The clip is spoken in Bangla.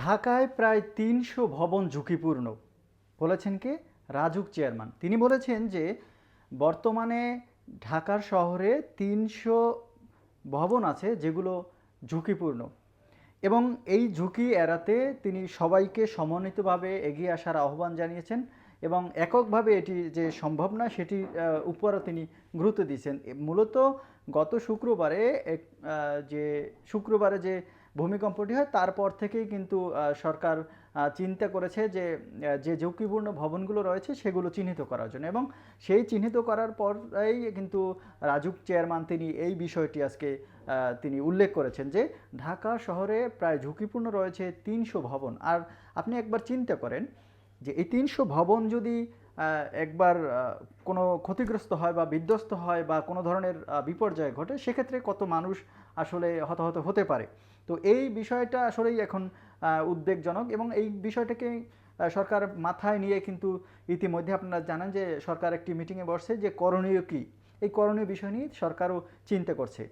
ঢাকায় প্রায় তিনশো ভবন ঝুঁকিপূর্ণ। বলেছেন কে? রাজুক চেয়ারম্যান। তিনি বলেছেন যে, বর্তমানে ঢাকার শহরে তিনশো ভবন আছে যেগুলো ঝুঁকিপূর্ণ। এবং এই ঝুঁকি এড়াতে তিনি সবাইকে সমন্বিতভাবে এগিয়ে আসার আহ্বান জানিয়েছেন এবং এককভাবে এটি যে সম্ভব না, সেটি উপরও তিনি গুরুত্ব দিয়েছেন। মূলত গত শুক্রবারে যে শুক্রবারে যে ভূমিকম্পটি হয়, তারপর থেকেই কিন্তু সরকার চিন্তা করেছে যে যে ঝুঁকিপূর্ণ ভবনগুলো রয়েছে সেগুলো চিহ্নিত করার জন্য এবং সেই চিহ্নিত করার পরেই কিন্তু রাজুক চেয়ারম্যান তিনি এই বিষয়টি আজকে তিনি উল্লেখ করেছেন যে, ঢাকা শহরে প্রায় ঝুঁকিপূর্ণ রয়েছে তিনশো ভবন। আর আপনি একবার চিন্তা করেন যে, এই তিনশো ভবন যদি একবার কোনো ক্ষতিগ্রস্ত হয় বা বিধ্বস্ত হয় বা কোনো ধরনের বিপর্যয় ঘটে, সেক্ষেত্রে কত মানুষ আসলে হতাহত হতে পারে? তো এই বিষয়টা আসলেই এখন উদ্বেগজনক এবং এই বিষয়টাকে সরকার মাথায় নিয়ে কিন্তু ইতিমধ্যে আপনারা জানেন যে সরকার একটি মিটিংয়ে বসছে যে করণীয় কী? এই করণীয় বিষয় নিয়ে সরকারও চিন্তা করছে।